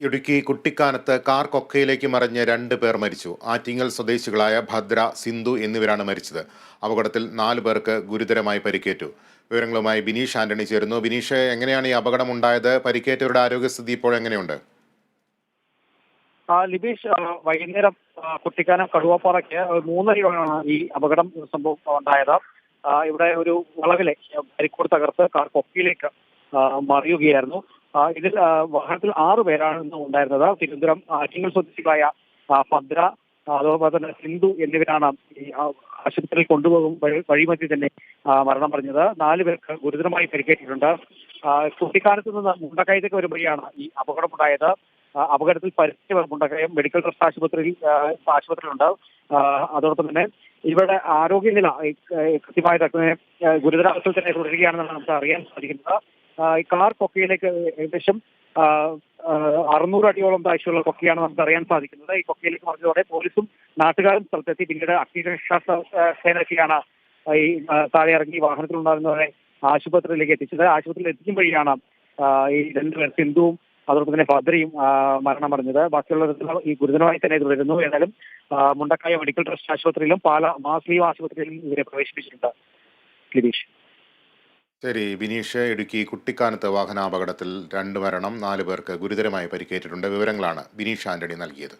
Idukki കുട്ടിക്കാനത്ത് car കൊക്കയിലേക്ക് മറിഞ്ഞ് രണ്ട് പേർ മരിച്ചു. ആറ്റിങ്ങൽ സ്വദേശികളായ ഭദ്ര സിന്ധു എന്നിവരാണ് മരിച്ചത്. അപകടത്തിൽ നാല് പേർക്ക് ഗുരുതരമായി പരിക്കേറ്റു. വിവരങ്ങളുമായി ബിനീഷ് ആന്റണി ചേരുന്നു. ബിനീഷ് എങ്ങനെയാണ് ഈ അപകടം ഉണ്ടായത് പരിക്കേറ്റവരുടെ ആരോഗ്യസ്ഥിതി ഇപ്പോൾ എങ്ങനെയുണ്ട്? ലിബീഷ് വൈകുന്നേരം കുട്ടിക്കാനം കടുവാപ്പാറയ്ക്ക് മൂന്നരയോടാണ് ഈ അപകടം സംഭവം ഉണ്ടായത്. ഇവിടെ ഒരു വളവിലെ പരിക്കൂർ തകർത്ത് കാർ കൊക്കയിലേക്ക് മറിയുകയായിരുന്നു. ഇതിൽ വാഹനത്തിൽ ആറ് പേരാണ് ഇന്ന് ഉണ്ടായിരുന്നത്. തിരുവനന്തപുരം ആറ്റിങ്ങൽ സ്വദേശികളായ ഭദ്ര അതോടൊപ്പം തന്നെ സിന്ധു എന്നിവരാണ് ഈ ആശുപത്രിയിൽ കൊണ്ടുപോകും വഴി വഴിമധ്യേ തന്നെ മരണം പറഞ്ഞത്. നാല് പേർക്ക് ഗുരുതരമായി പരിക്കേറ്റിട്ടുണ്ട്. കുട്ടിക്കാലത്ത് നിന്ന് മുണ്ടക്കയത്തേക്ക് വരുമ്പോഴാണ് ഈ അപകടമുണ്ടായത്. അപകടത്തിൽ പരിസ്ഥിതി മുണ്ടക്കയം മെഡിക്കൽ ട്രസ്റ്റ് ആശുപത്രിയിൽ ആശുപത്രിയിലുണ്ട്. അതോടൊപ്പം തന്നെ ഇവരുടെ ആരോഗ്യനില കൃത്യമായി ഗുരുതരാവസ്ഥയിൽ തന്നെ തുടരുകയാണെന്നാണ് നമുക്ക് അറിയാൻ സാധിക്കുന്നത്. ഈ കാർ കൊക്കയിലേക്ക് ഏകദേശം അറുന്നൂറ് അടിയോളം താഴ്ചയുള്ള കൊക്കയാണ് നമുക്ക് അറിയാൻ സാധിക്കുന്നത്. ഈ കൊക്കയിലേക്ക് മറിഞ്ഞതോടെ പോലീസും നാട്ടുകാരും സ്ഥലത്തെത്തി. പിന്നീട് അഗ്നിരക്ഷാ സേനയൊക്കെയാണ് ഈ താഴെ ഇറങ്ങി വാഹനത്തിലുണ്ടായിരുന്നവരെ ആശുപത്രിയിലേക്ക് എത്തിച്ചത്. ആശുപത്രിയിൽ എത്തിക്കും വഴിയാണ് ആ, ഈ രണ്ടുപേർ സിന്ധുവും അതോടൊപ്പം തന്നെ ആ, മരണമടഞ്ഞത്. ബാക്കിയുള്ളവർ ഈ ഗുരുതരമായി തന്നെ തുടരുന്നു. ഏതായാലും മുണ്ടക്കായ മെഡിക്കൽ ട്രസ്റ്റ് ആശുപത്രിയിലും പാല മാസ്ലീവ് ആശുപത്രിയിലും ഇവരെ പ്രവേശിപ്പിച്ചിട്ടുണ്ട്. ലിബീഷ് ശരി ബിനീഷ് ഇടുക്കി കുട്ടിക്കാനത്ത് വാഹനാപകടത്തിൽ രണ്ട് മരണം നാല് പേർക്ക് ഗുരുതരമായി പരിക്കേറ്റിട്ടുണ്ട്. വിവരങ്ങളാണ് ബിനീഷ് ആന്റണി നൽകിയത്.